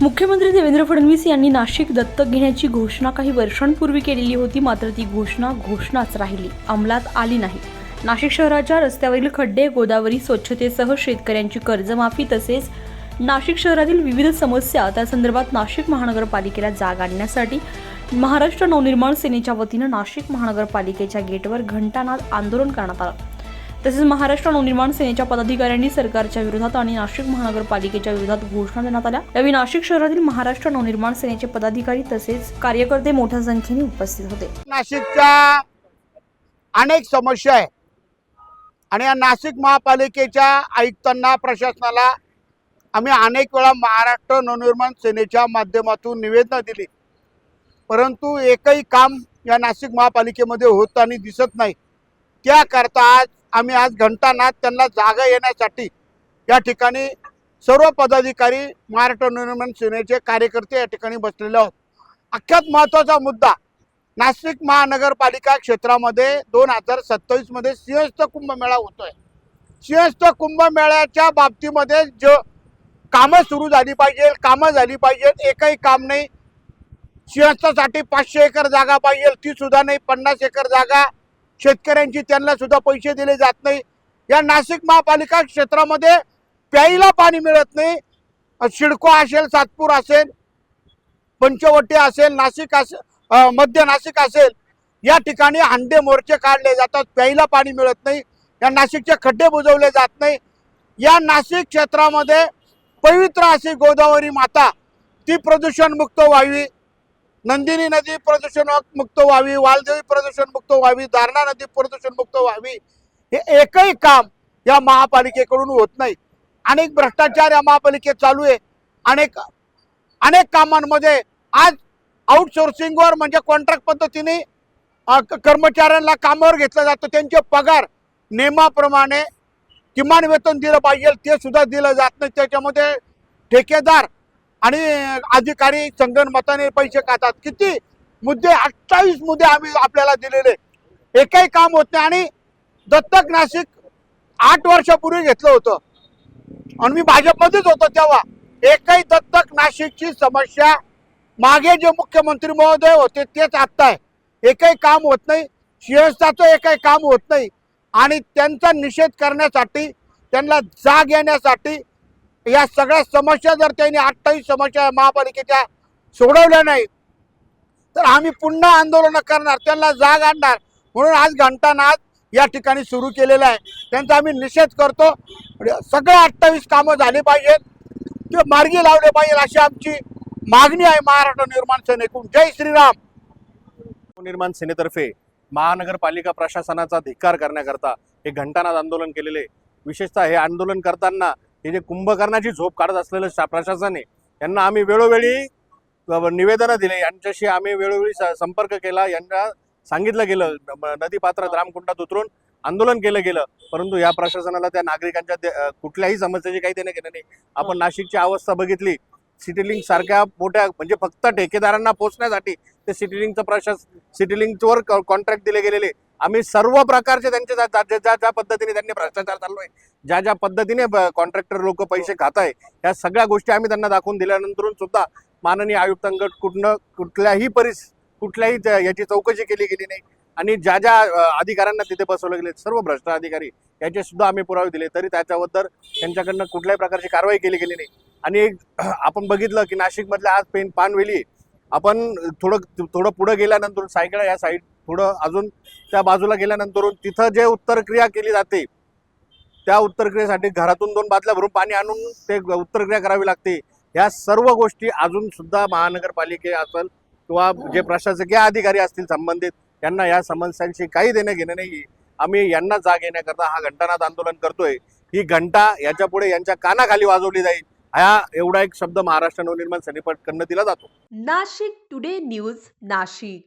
मुख्यमंत्री देवेंद्र फडणवीस यांनी नाशिक दत्तक घेण्याची घोषणा काही वर्षांपूर्वी केलेली होती मात्र ती घोषणा घोषणाच राहिली अंमलात आली नाही. नाशिक शहराच्या रस्त्यावरील खड्डे गोदावरी स्वच्छतेसह शेतकऱ्यांची कर्जमाफी तसेच नाशिक शहरातील विविध समस्या त्या संदर्भात नाशिक महानगरपालिकेला जाग आणण्यासाठी महाराष्ट्र नवनिर्माण सेनेच्या वतीनं नाशिक महानगरपालिकेच्या गेटवर घंटानाद आंदोलन करण्यात आलं. तसेच महाराष्ट्र नवनिर्माण सेनेच्या पदाधिकाऱ्यांनी सरकारच्या विरोधात आणि नाशिक महानगरपालिकेच्या विरोधात घोषणा देण्यात आल्या. यावेळी नाशिक शहरातील महाराष्ट्र नवनिर्माण सेनेचे पदाधिकारी तसेच कार्यकर्ते मोठ्या संख्येने उपस्थित होते. नाशिकच्या अनेक समस्या आहे आणि या नाशिक महापालिकेच्या आयुक्तांना प्रशासनाला आम्ही अनेक वेळा महाराष्ट्र नवनिर्माण सेनेच्या माध्यमातून निवेदनं दिली. परंतु एकही काम या नाशिक महापालिकेमध्ये होताना दिसत नाही. त्याकरता आज आम्ही आज घंटानाद त्यांना जागा येण्यासाठी या ठिकाणी सर्व पदाधिकारी महाराष्ट्र निर्माण सेनेचे कार्यकर्ते या ठिकाणी बसलेले आहोत. अख्यात महत्त्वाचा मुद्दा नाशिक महानगरपालिका क्षेत्रामध्ये दोन हजार सत्तावीसमध्ये सिंहस्थ कुंभमेळा होतोय. सिंहस्थ कुंभमेळ्याच्या बाबतीमध्ये ज कामं सुरू झाली पाहिजे कामं झाली पाहिजेत एकही काम नाही. सिंहस्थासाठी पाचशे एकर जागा पाहिजे ती सुद्धा नाही पन्नास एकर जागा शेतकऱ्यांची त्यांना सुद्धा पैसे दिले जात नाही. या नाशिक महापालिका क्षेत्रामध्ये प्यायला पाणी मिळत नाही. शिडको असेल सातपूर असेल पंचवटी असेल नाशिक असेल मध्य नाशिक असेल या ठिकाणी हंडे मोर्चे काढले जातात प्यायला पाणी मिळत नाही. या नाशिकचे खड्डे बुजवले जात नाही. या नाशिक क्षेत्रामध्ये पवित्र अशी गोदावरी माता ती प्रदूषणमुक्त व्हावी. नंदिनी नदी प्रदूषण मुक्त व्हावी वालदेवी प्रदूषण मुक्त व्हावी दारणा नदी प्रदूषण मुक्त व्हावी हे एकही काम या महापालिकेकडून होत नाही. अनेक भ्रष्टाचार या महापालिकेत चालू आहे. अनेक अनेक कामांमध्ये आज आउटसोर्सिंगवर म्हणजे कॉन्ट्रॅक्ट पद्धतीने कर्मचाऱ्यांना कामावर घेतलं जातं. त्यांचे पगार नियमाप्रमाणे किमान वेतन दिलं पाहिजे ते सुद्धा दिलं जात नाही. त्याच्यामध्ये ठेकेदार आणि अधिकारी संगणमताने पैसे खातात. किती? मुद्दे अठ्ठावीस मुद्दे आम्ही आपल्याला दिलेले. एकही काम होत नाही. आणि दत्तक नाशिक आठ वर्षापूर्वी घेतलं होतं. आणि मी भाजपमध्येच होतो तेव्हा. एकही दत्तक नाशिकची समस्या मागे जे मुख्यमंत्री महोदय होते तेच आत्ता आहे. एकही काम होत नाही. सिंहस्थाचं एकही काम होत नाही. आणि त्यांचा निषेध करण्यासाठी त्यांना जाग येण्यासाठी या सगळ्या समस्या जर त्यांनी अठ्ठावीस समस्या महापालिकेच्या सोडवल्या नाही तर आम्ही पुन्हा आंदोलन करणार त्यांना जाग आणणार. म्हणून आज घंटानाद या ठिकाणी सुरू केलेला आहे. त्यांचा आम्ही निषेध करतो. सगळे अठ्ठावीस कामं झाली पाहिजेत. ते मार्गी लावले पाहिजे अशी आमची मागणी आहे महाराष्ट्र निर्माण सेनेकडून. जय श्रीराम. निर्माण सेनेतर्फे महानगरपालिका प्रशासनाचा धिक्कार करण्याकरता हे घंटानाद आंदोलन केलेले. विशेषतः हे आंदोलन करताना हे जे कुंभकर्णाची झोप काढत असलेलं प्रशासन आहे यांना आम्ही वेळोवेळी निवेदनं दिले. यांच्याशी आम्ही वेळोवेळी संपर्क केला. यांना सांगितलं गेलं. न- नदी पात्रात रामकुंडात उतरून आंदोलन केलं गेलं. परंतु या प्रशासनाला त्या नागरिकांच्या कुठल्याही समस्येची काही देणं घेणं नाही. आपण नाशिकची अवस्था बघितली. सिटीलिंक सारख्या मोठ्या म्हणजे फक्त ठेकेदारांना पोहोचण्यासाठी ते सिटीलिंकचं प्रशास सिटीलिंकवर कॉन्ट्रॅक्ट दिले गेलेले. आम्ही सर्व प्रकारचे त्यांचे ज्या ज्या- ज्या ज्या पद्धतीने त्यांनी भ्रष्टाचार चालू आहे ज्या ज्या पद्धतीने कॉन्ट्रॅक्टर लोक पैसे खात आहे या सगळ्या गोष्टी आम्ही त्यांना दाखवून दिल्यानंतर सुद्धा माननीय आयुक्तांकड कुठनं कुठल्याही परिस कुठल्याही याची चौकशी केली गेली नाही. आणि ज्या ज्या अधिकाऱ्यांना तिथे बसवले गेले सर्व भ्रष्ट अधिकारी याचे सुद्धा आम्ही पुरावे दिले तरी त्याच्याबद्दल त्यांच्याकडनं कुठल्याही प्रकारची कारवाई केली गेली नाही. आणि एक आपण बघितलं की नाशिकमधल्या आज पेन पानवेली आपण थोडं थोडं पुढं गेल्यानंतर सायकडा या साईड थोडं अजून त्या बाजूला गेल्यानंतर तिथं जे उत्तरक्रिया केली जाते त्या उत्तरक्रियेसाठी घरातून दोन बादल्या भरून पाणी आणून ते उत्तरक्रिया करावी लागते. या सर्व गोष्टी अजून सुद्धा महानगरपालिके असेल किंवा जे प्रशासकीय अधिकारी असतील संबंधित यांना या समस्यांशी काही देणं घेणं नाही आम्ही यांना जाग येण्याकरता हा घंटानाद आंदोलन करतोय. ही घंटा याच्यापुढे यांच्या कानाखाली वाजवली जाईल हा एवढा एक शब्द महाराष्ट्र नवनिर्माण सेनेकडनं दिला जातो. Nashik today news Nashik.